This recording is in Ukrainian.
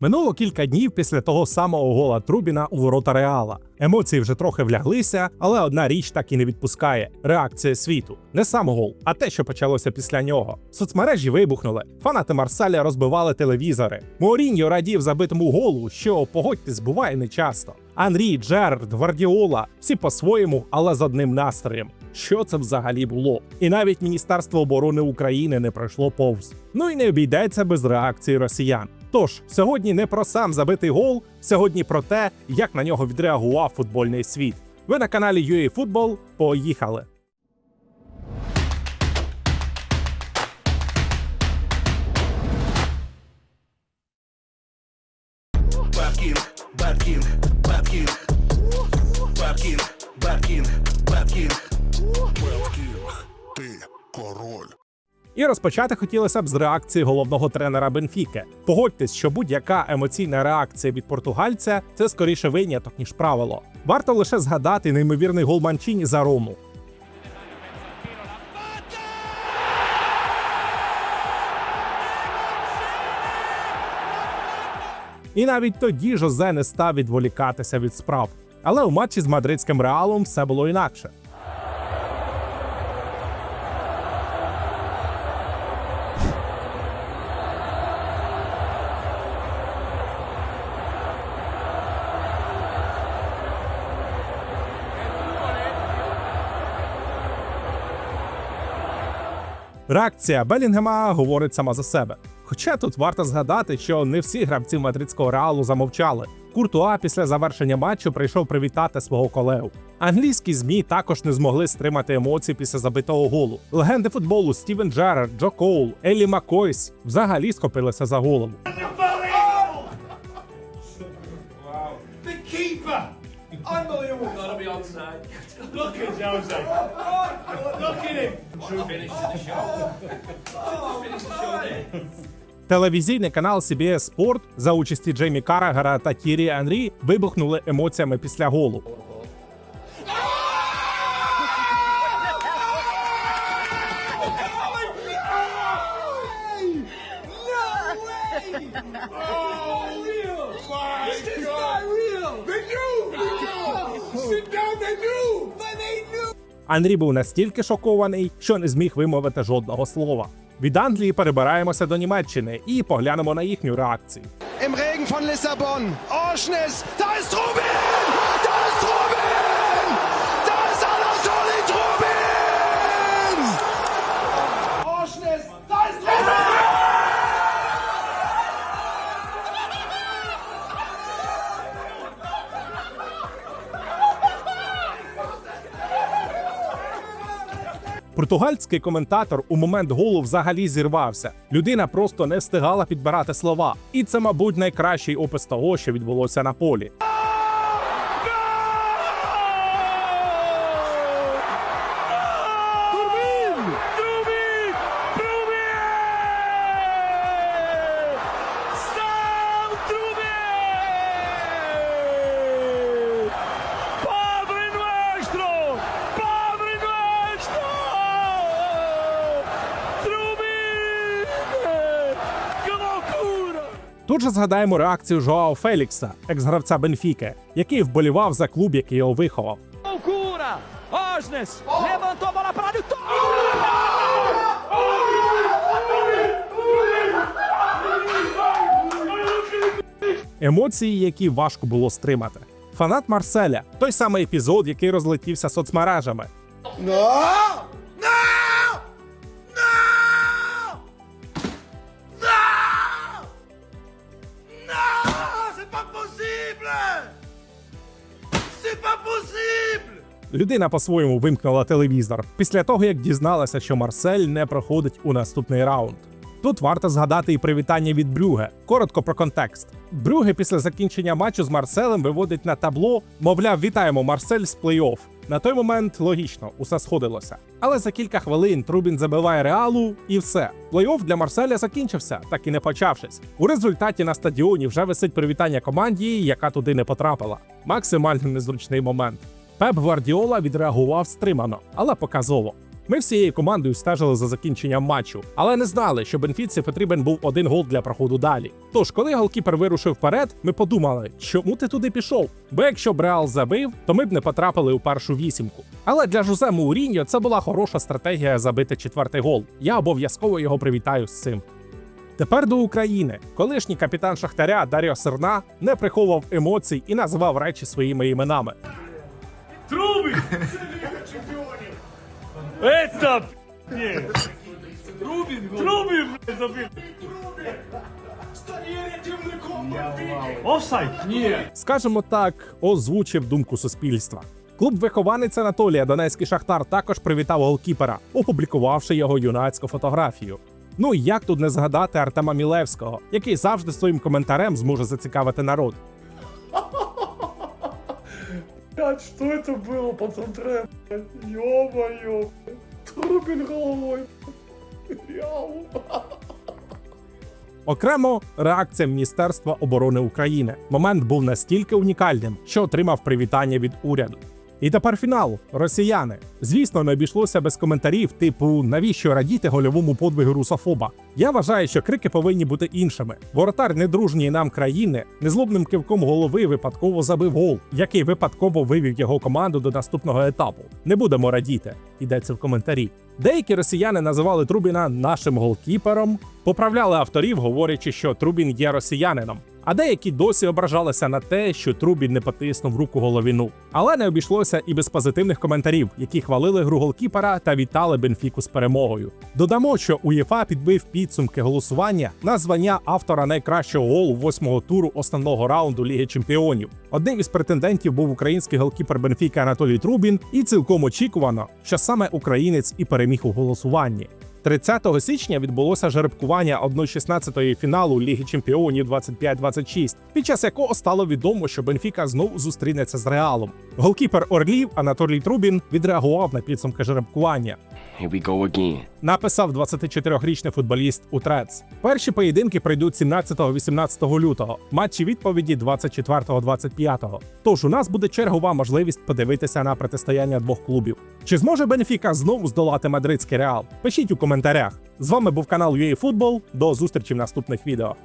Минуло кілька днів після того самого гола Трубіна у ворота Реала. Емоції вже трохи вляглися, але одна річ так і не відпускає: реакція світу. Не сам гол, а те, що почалося після нього. Соцмережі вибухнули. Фанати Марселя розбивали телевізори. Моуріньо радів забитому голу, що погодьтесь, буває нечасто. Анрі, Джерард, Гвардіола всі по-своєму, але з одним настроєм. Що це взагалі було? І навіть Міністерство оборони України не пройшло повз. Ну і не обійдеться без реакції росіян. Тож сьогодні не про сам забитий гол, сьогодні про те, як на нього відреагував футбольний світ. Ви на каналі UAFootball. Поїхали! Bad King, Bad І розпочати хотілося б з реакції головного тренера Бенфіки. Погодьтесь, що будь-яка емоційна реакція від португальця це скоріше виняток, ніж правило. Варто лише згадати неймовірний гол Манчіні за Рому. І навіть тоді Жозе не став відволікатися від справ. Але у матчі з мадридським реалом все було інакше. Реакція Белінгема говорить сама за себе. Хоча тут варто згадати, що не всі гравці мадридського реалу замовчали. Куртуа після завершення матчу прийшов привітати свого колегу. Англійські змі також не змогли стримати емоцій після забитого голу. Легенди футболу Стівен Джерард, Джо Коул, Еллі Макойс взагалі схопилися за голову. Look at Jose. Look at him. True finish to the show. Finish the show there. Телевізійний канал CBS Sport за участі Джеймі Карагера та Тірі Анрі вибухнули емоціями після голу. This is not real. They knew. Sit down. They knew. Анрі був настільки шокований, що не зміг вимовити жодного слова. Від Англії перебираємося до Німеччини і поглянемо на їхню реакцію. im Regen von Lissabon. Orschnes, da ist Trubin! Португальський коментатор у момент голу взагалі зірвався. Людина просто не встигала підбирати слова. І це, мабуть, найкращий опис того, що відбулося на полі. Тут же згадаємо реакцію Жоао Фелікса, екс-гравця Бенфіки, який вболівав за клуб, який його виховав. Емоції, які важко було стримати. Фанат Марселя. Той самий епізод, який розлетівся соцмережами. Людина по-своєму вимкнула телевізор після того, як дізналася, що Марсель не проходить у наступний раунд. Тут варто згадати і привітання від Брюге. Коротко про контекст. Брюге після закінчення матчу з Марселем виводить на табло, мовляв, вітаємо Марсель з плей-офф. На той момент логічно, усе сходилося. Але за кілька хвилин Трубін забиває реалу, і все. Плей-офф для Марселя закінчився, так і не почавшись. У результаті на стадіоні вже висить привітання команді, яка туди не потрапила. Максимально незручний момент. Пеп Гвардіола відреагував стримано, але показово. Ми всією командою стежили за закінченням матчу, але не знали, що Бенфіці потрібен був один гол для проходу далі. Тож, коли голкіпер вирушив вперед, ми подумали, чому ти туди пішов? Бо якщо б Реал забив, то ми б не потрапили у першу вісімку. Але для Жозе Мауріньо це була хороша стратегія забити четвертий гол. Я обов'язково його привітаю з цим. Тепер до України. Колишній капітан Шахтаря Дар'о Серна не приховував емоцій і називав речі своїми іменами. Трубин! Это. Трубин, Трубин, блядь, забив. Офсайд? Ні. Скажемо так, озвучив думку суспільства. Клуб вихованець Анатолія Донецький Шахтар також привітав голкіпера, опублікувавши його юнацьку фотографію. Ну і як тут не згадати Артема Мілевського, який завжди своїм коментарем зможе зацікавити народ. Блядь, что это было по центре, блядь? Ё-моё. Трубин головой. Яу. Окремо реакція Міністерства оборони України. Момент був настільки унікальним, що отримав привітання від уряду. І тепер фінал росіяни. Звісно, не обійшлося без коментарів, типу навіщо радіти гольовому подвигу русофоба. Я вважаю, що крики повинні бути іншими. Воротар недружньої нам країни незлобним кивком голови випадково забив гол, який випадково вивів його команду до наступного етапу. Не будемо радіти, йдеться в коментарі. Деякі росіяни називали Трубіна нашим голкіпером, поправляли авторів, говорячи, що Трубін є росіянином. А деякі досі ображалися на те, що Трубін не потиснув руку головіну. Але не обійшлося і без позитивних коментарів, які хвалили гру голкіпера та вітали Бенфіку з перемогою. Додамо, що УЄФА підбив підсумки голосування на звання автора найкращого голу восьмого туру основного раунду Ліги Чемпіонів. Одним із претендентів був український голкіпер Бенфіка Анатолій Трубін, і цілком очікувано, що саме українець і переміг у голосуванні. 30 січня відбулося жеребкування 1-16 фіналу Ліги Чемпіонів 25-26, під час якого стало відомо, що Бенфіка знову зустрінеться з Реалом. Голкіпер Орлів Анатолій Трубін відреагував на підсумки жеребкування. Here we go again. Написав 24-річний футболіст у Трец. Перші поєдинки пройдуть 17-18 лютого, матчі відповіді 24-25. Тож у нас буде чергова можливість подивитися на протистояння двох клубів. Чи зможе Бенфіка знову здолати мадридський реал? Пишіть у коментарях. З вами був канал UA Football. До зустрічі в наступних відео.